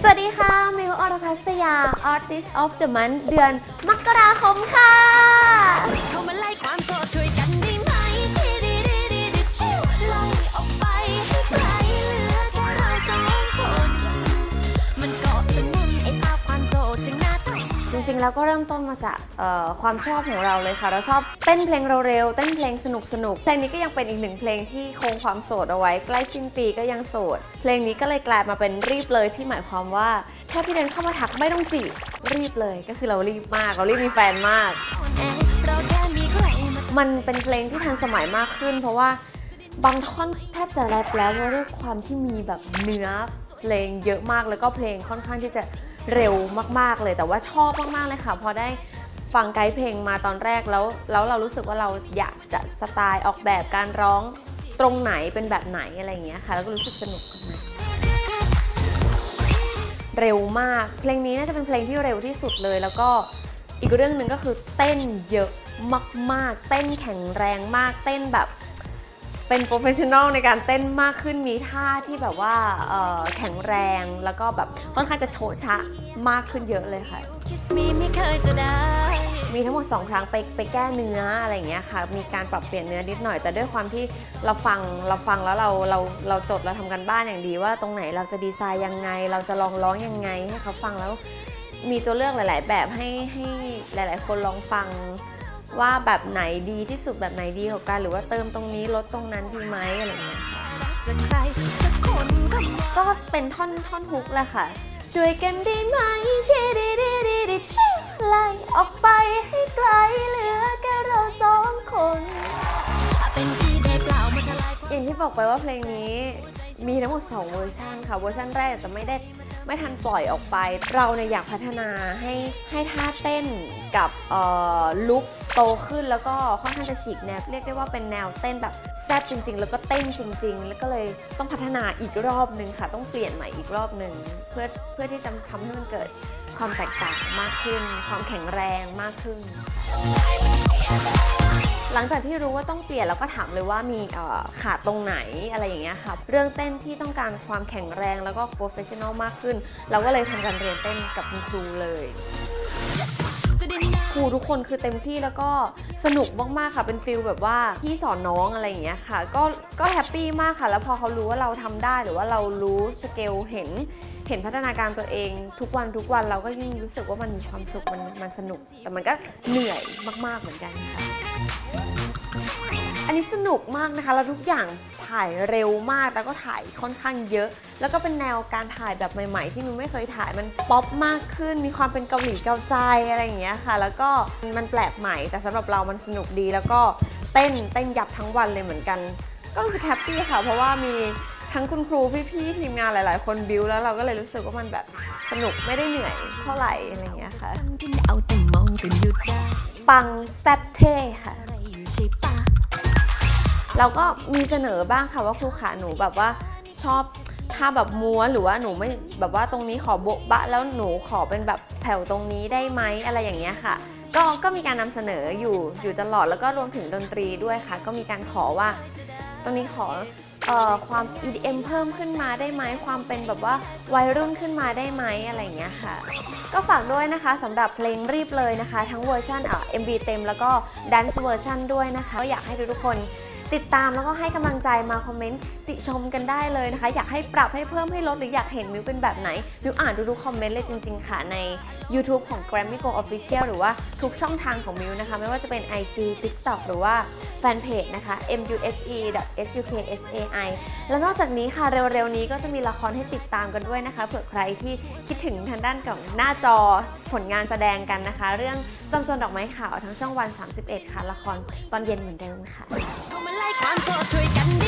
สวัสดีค่ะ มิวอรพัสยา Artist of the Month เดือนมกราคมค่ะ ริง ๆ แล้วก็เริ่มต้นมาจากความชอบของเราเลยค่ะ เราชอบเต้นเพลงเร็วๆเต้นเพลงสนุกๆเพลงนี้ก็ยังเป็นอีกหนึ่งเพลงที่คงความโสดเอาไว้ ใกล้สิ้นปีก็ยังโสด เพลงนี้ก็เลยกลายมาเป็นรีบเลยที่หมายความว่าแค่พี่เดินเข้ามาทักไม่ต้องจีบรีบเลยก็คือเรารีบมาก เรารีบมีแฟนมาก มันเป็นเพลงที่ทันสมัยมากขึ้น เพราะว่าบางท่อนแทบจะแรปแล้วเพราะด้วยความที่มีแบบเนื้อเพลงเยอะมากแล้วก็เพลงค่อนข้างที่จะ เร็วมากๆเลย แต่ว่าชอบมากๆเลยค่ะ พอได้ฟังไกด์เพลงมาตอนแรกแล้ว แล้วเรารู้สึกว่าเราอยากจะสไตล์ออกแบบการร้องตรงไหนเป็นแบบไหนอะไรอย่างเงี้ยค่ะ แล้วก็รู้สึกสนุกกับมันเร็วมาก เพลงนี้น่าจะเป็นเพลงที่เร็วที่สุดเลย แล้วก็อีกเรื่องหนึ่งก็คือเต้นเยอะมากๆ เต้นแข็งแรงมาก เต้นแบบ เป็นโปรเฟชชั่นอลในการเต้นมากขึ้นมีท่าที่แบบว่าแข็งแรงแล้วก็แบบค่อนข้างจะโชชะมากขึ้นเยอะเลยค่ะมีไม่เคยจะได้มีทั้งหมด 2 ครั้งไปไปแก้เนื้ออะไรอย่างเงี้ยค่ะ มีการปรับเปลี่ยนเนื้อนิดหน่อย แต่ด้วยความที่เราฟังเราฟังแล้วเราเราเราจดเราทำกันบ้านอย่างดีว่าตรงไหนเราจะดีไซน์ยังไง เราจะลองร้องยังไงให้เขาฟังแล้วมีตัวเลือกหลาย ๆ แบบให้ให้หลาย ๆ คนลองฟัง ว่าแบบไหนดีที่สุดแบบไหนดีกว่ากัน หรือว่าเติมตรงนี้ลดตรงนั้นดีไหมอะไรอย่างเงี้ยจะใครสักคนก็บอกก็เป็นท่อนท่อนฮุกแหละค่ะ ช่วยกันได้ไหมชีดีดีดีดีชิไล่ออกไปให้ไกลเหลือแค่เราสองคนเป็นที่ได้เปล่ามาทลายอย่างที่บอกไปว่าเพลงนี้มีทั้งหมด 2 เวอร์ชันค่ะ เวอร์ชันแรกจะไม่ได้ไม่ทันปล่อยออกไป เราเนี่ยอยากพัฒนาให้ให้ท่าเต้นกับเอ่อลุค โตขึ้นแล้วก็ค่อนข้างจะฉีกแนวเรียกได้ว่าเป็นแนวเต้นแบบแซ่บจริง ๆ แล้วก็เต้นจริง ๆ แล้วก็เลยต้องพัฒนาอีกรอบหนึ่งค่ะ ต้องเปลี่ยนใหม่อีกรอบหนึ่งเพื่อเพื่อที่จะทำให้มันเกิดความแตกต่างมากขึ้น ความแข็งแรงมากขึ้น หลังจากที่รู้ว่าต้องเปลี่ยนเราก็ถามเลยว่ามีเอ่อขาดตรงไหนอะไรอย่างเงี้ยค่ะเรื่องเต้นที่ต้องการความแข็งแรงแล้วก็โปรเฟชชั่นอลมากขึ้น เราก็เลยทำการเรียนเต้นกับคุณครูเลย ครูทุกคนคือเต็มที่แล้วก็สนุกมากๆค่ะเป็นฟิลแบบว่าพี่สอนน้องอะไรอย่างเงี้ยค่ะ ก็ก็แฮปปี้มากค่ะ แล้วพอเขารู้ว่าเราทำได้หรือว่าเรารู้สเกลเห็นเห็นพัฒนาการตัวเองทุกวันทุกวันเราก็ยิ่งรู้สึกว่ามันมีความสุขมันมันสนุก แต่มันก็เหนื่อยมากๆเหมือนกันค่ะอันนี้สนุกมากนะคะแล้วทุกอย่าง ถ่ายเร็วมาก แล้วก็ถ่ายค่อนข้างเยอะ แล้วก็เป็นแนวการถ่ายแบบใหม่ ๆ ที่มิวไม่เคยถ่ายมันป๊อปมากขึ้น มีความเป็นเกาหลีเกาใจอะไรอย่างเงี้ยค่ะ แล้วก็มันแปลกใหม่ แต่สำหรับเรามันสนุกดี แล้วก็เต้นเต้นยับทั้งวันเลยเหมือนกัน ก็รู้สึกแฮปปี้ค่ะ เพราะว่ามีทั้งคุณครูพี่ๆทีมงานหลาย ๆ คนบิวแล้วเราก็เลยรู้สึกว่ามันแบบสนุกไม่ได้เหนื่อยเท่าไหร่อะไรอย่างเงี้ยค่ะทำที่เอาแต่มองกันหยุดได้ปังแซ่บเท่ค่ะ เราก็มีเสนอบ้างค่ะว่าครูขาหนูแบบว่าชอบท่าแบบม้วนหรือว่าหนูไม่แบบว่าตรงนี้ขอโบะบะแล้วหนูขอเป็นแบบแผ่วตรงนี้ได้ไหมอะไรอย่างเงี้ยค่ะ ก็ก็มีการนำเสนออยู่อยู่ตลอดแล้วก็รวมถึงดนตรีด้วยค่ะ ก็มีการขอว่า ตรงนี้ขอเอ่อความ EDM เพิ่มขึ้นมาได้ไหมความเป็นแบบว่าวัยรุ่นขึ้นมาได้ไหมอะไรอย่างเงี้ยค่ะ ก็ฝากด้วยนะคะสำหรับเพลงรีบเลยนะคะ ทั้งเวอร์ชันเอ่อ MV เต็มแล้วก็ Dance เวอร์ชันด้วยนะคะ ก็อยากให้ทุกๆคน ติดตามแล้วก็ให้กำลังใจมาคอมเมนต์ติชมกันได้เลยนะคะ อยากให้ปรับให้เพิ่มให้ลดหรืออยากเห็นมิวเป็นแบบไหน มิวอ่านทุกๆคอมเมนต์เลยจริง ๆ ค่ะใน YouTube ของ Grammy Go Official หรือว่าทุกช่องทางของมิวนะคะ ไม่ว่าจะเป็น IG TikTok หรือว่าแฟนเพจนะคะ muse.suksai แล้วนอกจากนี้ค่ะเร็วๆนี้ก็จะมีละครให้ติดตามกันด้วยนะคะเผื่อใครที่คิดถึงทางด้านของหน้าจอผลงานแสดงกันนะคะ เรื่องจำจนดอกไม้ขาวทั้งช่องวัน 31 ค่ะละครตอนเย็นเหมือนเดิมค่ะ 吹紧